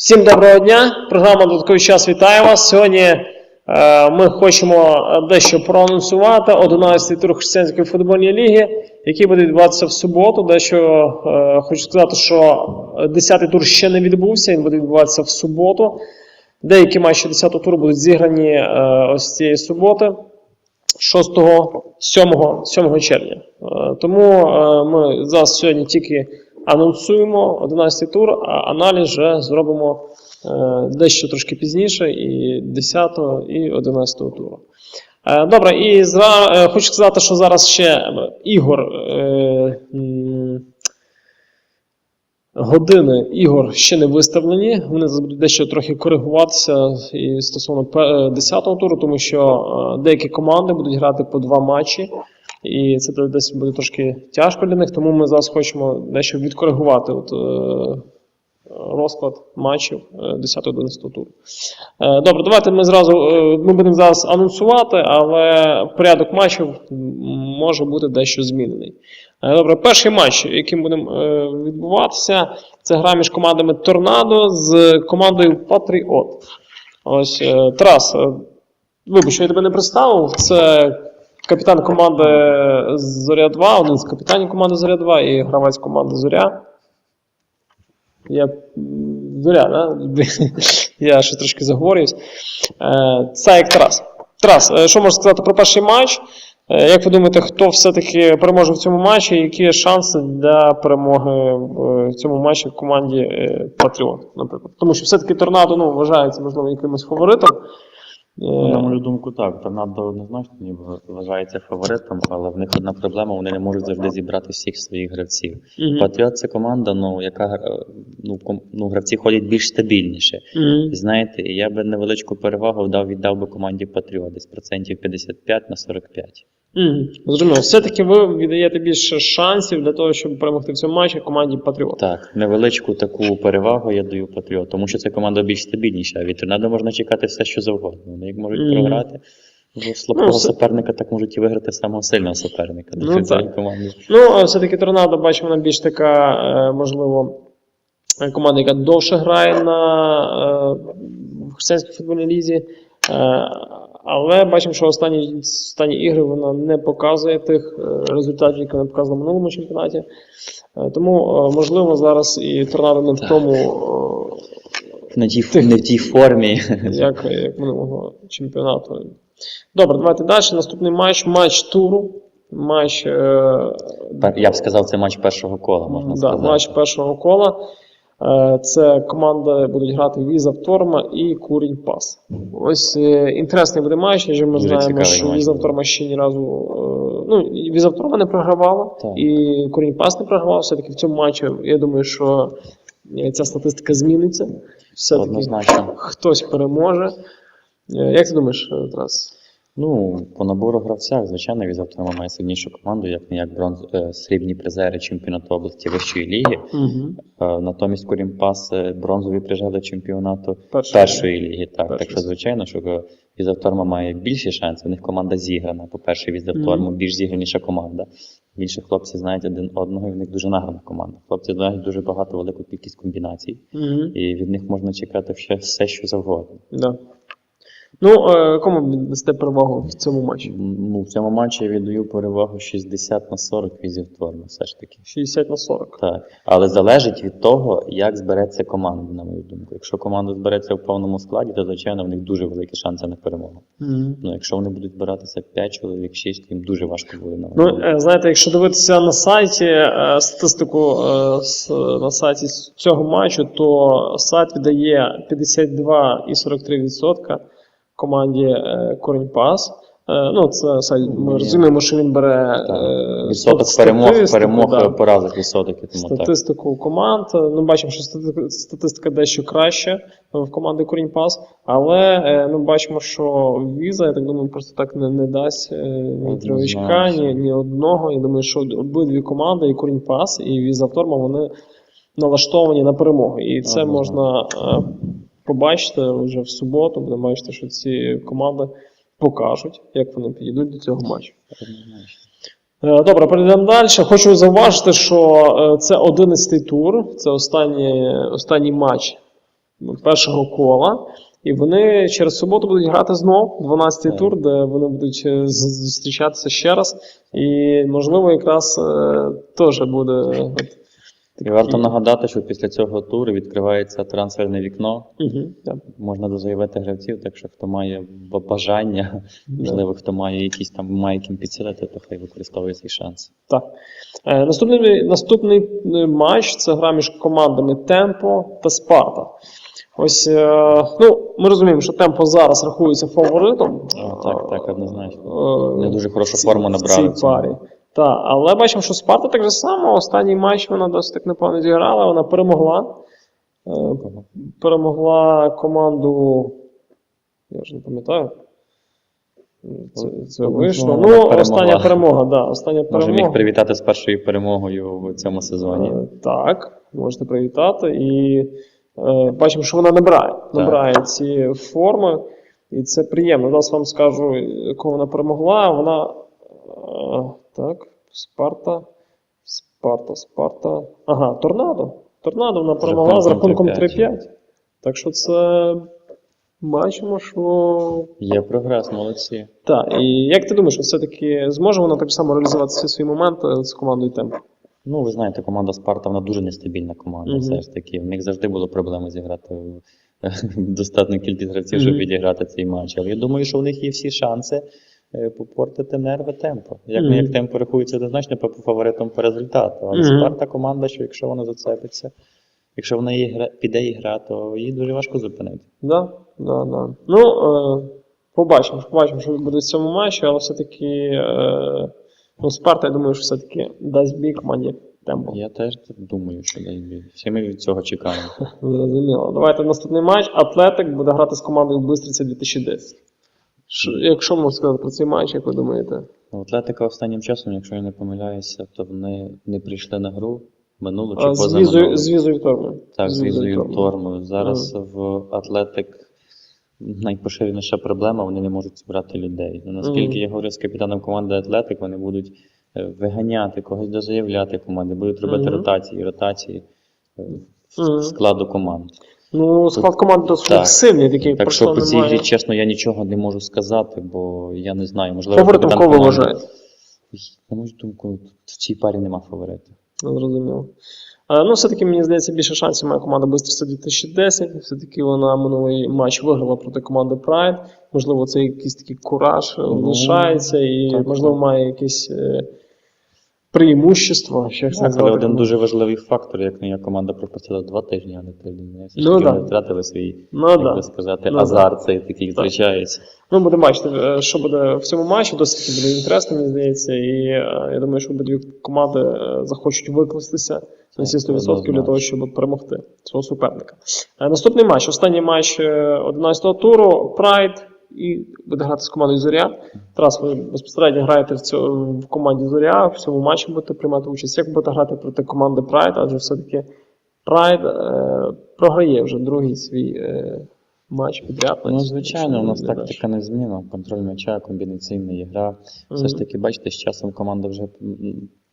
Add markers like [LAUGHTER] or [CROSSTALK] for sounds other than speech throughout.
Всім доброго дня! Програма Додатковий час вітає вас. Сьогодні е, ми хочемо дещо проанонсувати 11-й тур Християнської футбольної ліги, який буде відбуватися в суботу. Дещо е, хочу сказати, що 10-й тур ще не відбувся, він буде відбуватися в суботу. Деякі матчі 10-го туру будуть зіграні е, ось цієї суботи. 6, 7, 7 червня. Е, Тому е, ми зараз сьогодні тільки анонсуємо 11 тур, а аналіз вже зробимо е, дещо трошки пізніше, і 10 і 11 туру. Е, Добре, і зра... е, хочу сказати, що зараз ще ігор. Години ігор ще не виставлені. Вони будуть дещо трохи коригуватися і стосовно 10-го туру, тому що деякі команди будуть грати по два матчі, і це десь буде трошки тяжко для них, тому ми зараз хочемо дещо відкоригувати от, е, розклад матчів 10-11 туру. Е, Добре, давайте ми зразу е, ми будемо зараз анонсувати, але порядок матчів може бути дещо змінений. Е, Добре, перший матч, яким будемо е, відбуватися, це гра між командами Торнадо з командою Патріот. Ось е, Тарас, е, вибач, що я тебе не представив. Це капітан команди Зоря 2, один з капітанів команди Зоря 2 і гравець команди Зоря. Я Зоря, да? [LAUGHS] Я ще трошки заговорююсь. Е, Це як Тарас. Тарас, е, що можеш сказати про перший матч? Е, Як ви думаєте, хто все-таки переможе в цьому матчі? Які шанси для перемоги в цьому матчі в команді Патріот, наприклад? Тому що все-таки торнадо ну, вважається, можливо, якимось фаворитом. Ну, На Е, мою думку, так. Торнадо однозначно ніби вважається фаворитом, але в них одна проблема, вони не можуть завжди зібрати всіх своїх гравців. мгм. Патріот це команда, ну, яка е, ну, ком- ну, гравці ходять більш стабільніше. Mm -hmm. знаєте, я би невеличку перевагу дав, віддав би команді Патріот, десь процентів 55 на 45. Зрозуміло. Все-таки ви віддаєте більше шансів для того, щоб перемогти в цьому матчі команді Патріот. Так, невеличку таку перевагу я даю Патріот, тому що це команда більш стабільніша, а від Торнадо можна чекати все, що завгодно. Вони як можуть Мгм. програти. В слабкого Ну, суперника так можуть і виграти самого сильного суперника. Ну, так. команди. Ну, а все-таки торнадо, бачимо, вона більш така, е, можливо, е, команда, яка довше грає на е, християнській футбольній лізі. Але бачимо, що останні, останні ігри вона не показує тих е, результатів, які вона показувала в минулому чемпіонаті. Е, тому, е, можливо, зараз і торнадо не в тому, Не, в тій формі. як, як минулого чемпіонату. Добре, давайте далі. Наступний матч матч туру. Матч е, Я б сказав, це матч першого кола, можна да, сказати. матч першого кола. Е, Це команди будуть грати Віза Вторма і Курінь Пас. Ось е, інтересний буде матч, адже ми Дуже знаємо, що Віза буде. Вторма ще ні разу. е, Ну, Віза Вторма не програвала, Так. і Курінь Пас не програвав. Все-таки в цьому матчі, я думаю, що ця статистика зміниться. Все-таки хтось переможе. Як ти думаєш, Тарас? Ну, по набору гравцях, звичайно, Візавтора має сильнішу команду, як не як бронз, е, срібні призери чемпіонату області вищої ліги. Угу. Натомість Корімпас бронзові призери чемпіонату Першої. першої ліги. Так, Першої. так що, звичайно, що Візавторма має більші шанси. У них команда зіграна. По-перше, Візавторму Мгм. більш зіграніша команда. Більше хлопці знають один одного, і в них дуже награна команда. Хлопці знають дуже багато велику кількість комбінацій, Угу. і від них можна чекати ще все, що завгодно. Да. Ну, е, кому б дасте перевагу в цьому матчі? Ну, в цьому матчі я віддаю перевагу 60 на 40 візівторно, все ж таки. 60 на 40. Так. Але залежить від того, як збереться команда, на мою думку. Якщо команда збереться в повному складі, то звичайно в них дуже великі шанси на перемогу. Мгм. Ну, якщо вони будуть збиратися 5 чоловік, 6, їм дуже важко буде на Ну, е, знаєте, якщо дивитися на сайті е, статистику на сайті цього матчу, то сайт віддає 52,43% команді е, Корінь Пас. Е, Ну, це сайт, ми розуміємо, що він бере Так. е, відсоток стат- перемог, статистику, перемог да. поразок відсоток, тому так. команд. Ну, бачимо, що статистика дещо краща в команди Корінь Пас, але е, ну, бачимо, що віза, я так думаю, просто так не, не дасть ні тривачка, ні, ні одного. Я думаю, що обидві команди, і Корінь Пас, і Віза Вторма, вони налаштовані на перемогу. І це Однозначно. можна е, побачити вже в суботу. Будемо бачити, що ці команди покажуть, як вони підійдуть до цього матчу. Е, Добре, перейдемо далі. Хочу зауважити, що е, це 11-й тур, це останній, останній матч першого кола. І вони через суботу будуть грати знов 12-й тур, де вони будуть е, зустрічатися ще раз. І, можливо, якраз теж буде. Варто нагадати, що після цього туру відкривається трансферне вікно. угу, так. Можна дозаявити гравців, так що хто має бажання, можливо, хто має якісь там має ким підсилити, то хай використовує свій шанс. Так. Е, наступний, наступний е, матч це гра між командами Темпо та Спарта. Ось, е, ну, ми розуміємо, що Темпо зараз рахується фаворитом. О, так, так, однозначно. Е, Не дуже хорошу ці- форму набрали в цій парі. Так, але бачимо, що Спарта так же само. Останній матч вона досить так непогано зіграла, вона перемогла. Е, перемогла команду. Я вже не пам'ятаю. Це, це вийшло. Ну, перемогла. остання перемога, да, остання перемога. їх привітати з першою перемогою в цьому сезоні. Е, Так, можете привітати. І е, бачимо, що вона набирає. Набирає ці форми. І це приємно. Зараз вам скажу, яку вона перемогла. Вона. Так, Спарта. Спарта, Спарта. Ага, Торнадо. Торнадо вона перемогла з рахунком 3-5. Так що це бачимо, що. Є прогрес, молодці. Так, і як ти думаєш, все-таки зможе вона так само реалізувати всі свої моменти з командою темп? Ну, ви знаєте, команда Спарта вона дуже нестабільна команда. Мгм. Все ж таки. В них завжди було проблеми зіграти [LAUGHS] достатню кількість гравців, щоб Мгм. відіграти цей матч. Але я думаю, що в них є всі шанси попортити нерви темпо. Як Мгм. не як темпо рахується однозначно по фаворитом по результату. Але Мгм. Спарта команда, що якщо вона зацепиться, якщо вона її гра, піде і гра, то її дуже важко зупинити. Да, да, да. Ну, е, побачимо, побачимо, що буде в цьому матчі, але все-таки е, ну, Спарта, я думаю, що все-таки дасть бій команді темпо. Я теж думаю, що дай бій. Всі ми від цього чекаємо. [LAUGHS] Зрозуміло. Давайте наступний матч. Атлетик буде грати з командою Бистриця 2010. Що, якщо можна сказати про цей матч, як ви думаєте? Ну, Атлетика останнім часом, якщо я не помиляюся, то вони не прийшли на гру минулу чи А, з візою, Тормою. Так, з візою Тормою. Зараз в Атлетик найпоширеніша проблема, вони не можуть зібрати людей. Ну, Наскільки Мгм. я говорю з капітаном команди Атлетик, вони будуть е, виганяти, когось дозаявляти команди, будуть робити Мгм. ротації, ротації е, складу команд. Ну, склад команди досить Так. сильний, такий Так що по цій немає. грі, чесно, я нічого не можу сказати, бо я не знаю. Можливо, Фаворитом кого ви вважаєте? На мою думку, в цій парі нема фаворита. Зрозуміло. Е, Ну, все-таки, мені здається, більше шансів має команда Бистриця 2010. Все-таки вона минулий матч виграла проти команди Pride. Можливо, це якийсь такий кураж Ну, лишається, і, так, можливо, так. має якесь е, преимущество. Як але один дуже важливий фактор, як не як команда пропустила два тижні, а не тиждень. Ну, да. вони втратили свій, Ну, як да. би сказати, Ну, азарт цей такий зустрічається. Ну, будемо бачити, е, що буде в цьому матчі. Досить буде інтересно, мені здається. І е, я думаю, що обидві команди е, захочуть викластися на всі 100% для того, щоб перемогти свого суперника. Наступний матч, останній матч е, 11-го туру. Прайд і буде грати з командою Зоря. Тарас, ви безпосередньо граєте в, цьому, в команді Зоря, в цьому матчі будете приймати участь. Як будете грати проти команди Прайд, адже все-таки Прайд е, програє вже другий свій е, матч підряд. Ну, звичайно, у нас тактика не зміна. Контроль м'яча, комбінаційна гра. Все ж таки, бачите, з часом команда вже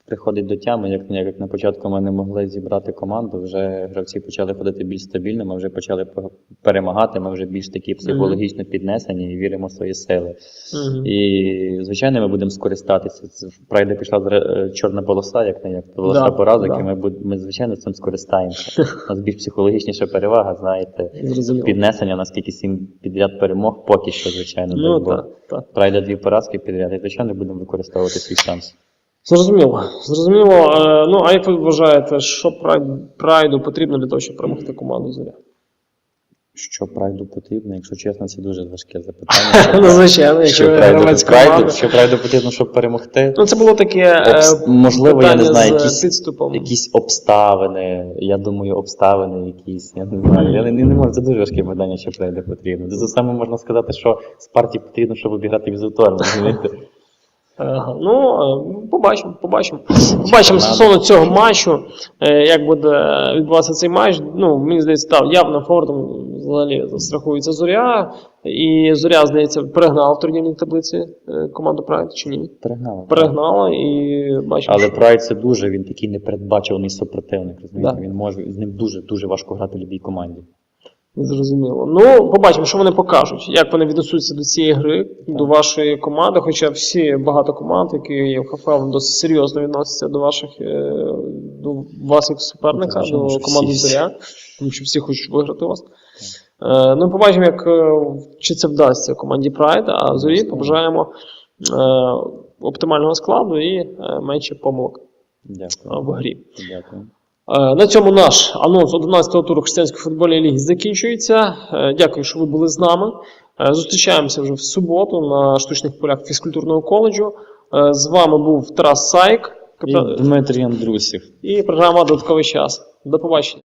приходить до тями. Як, як на початку ми не могли зібрати команду, вже гравці почали ходити більш стабільно, ми вже почали перемагати, ми вже більш такі психологічно піднесені і віримо в свої сили. Мгм. І, звичайно, ми будемо скористатися. Прайде пішла е, чорна полоса, як не як полоса Да, поразок, да. і ми, ми, звичайно, цим скористаємося. У нас більш психологічніша перевага, знаєте, Зрозуміло. піднесення, наскільки сім підряд перемог, поки що, звичайно, Ну, так, так. Прайде дві поразки підряд, і, звичайно, будемо використовувати свій шанс. Зрозуміло. Зрозуміло. Е, Ну, а як ви вважаєте, що прайду потрібно для того, щоб перемогти команду зоря? Що прайду потрібно, якщо чесно, це дуже важке запитання. [LAUGHS] Ну, звичайно, Що якщо ви прайду, прайду, що прайду потрібно, щоб перемогти? Ну, це було таке е, Обс- можливо, я не знаю, якісь- підступом. Якісь обставини, я думаю, обставини якісь, я не знаю. Я не, не можу, це дуже важке питання, що прийде потрібно. Це саме можна сказати, що Спарті потрібно, щоб обіграти візуторно, розумієте? Ну, е, побачимо, побачимо. Побачимо стосовно цього матчу, е, як буде відбуватися цей матч. Ну, мені здається, так, явно фаворитом взагалі страхується Зоря. І Зоря, здається, перегнала в турнірній таблиці е, команду Прайд чи ні? Перегнали. Перегнала і бачимо. Але Прайд це дуже, він такий непередбачуваний супротивник, розумієте? Да. Він може, з ним дуже, дуже важко грати любій команді. Зрозуміло. Ну, побачимо, що вони покажуть, як вони віднесуться до цієї гри, до вашої команди. Хоча всі багато команд, які є в ХФЛ, досить серйозно відносяться до ваших е, до вас як суперника, Звичайно, до команди. Зоря, тому що всі хочуть виграти вас. Е, ну, побачимо, як е, чи це вдасться команді Pride, а зорі побажаємо оптимального складу і менше помилок Дякую. в грі. Дякую. Е, На цьому наш анонс 11-го туру Християнської футбольної ліги закінчується. Е, Дякую, що ви були з нами. Е, Зустрічаємося вже в суботу на штучних полях фізкультурного коледжу. З вами був Тарас Сайк І Дмитрій Андрусів. і програма Додатковий час. До побачення.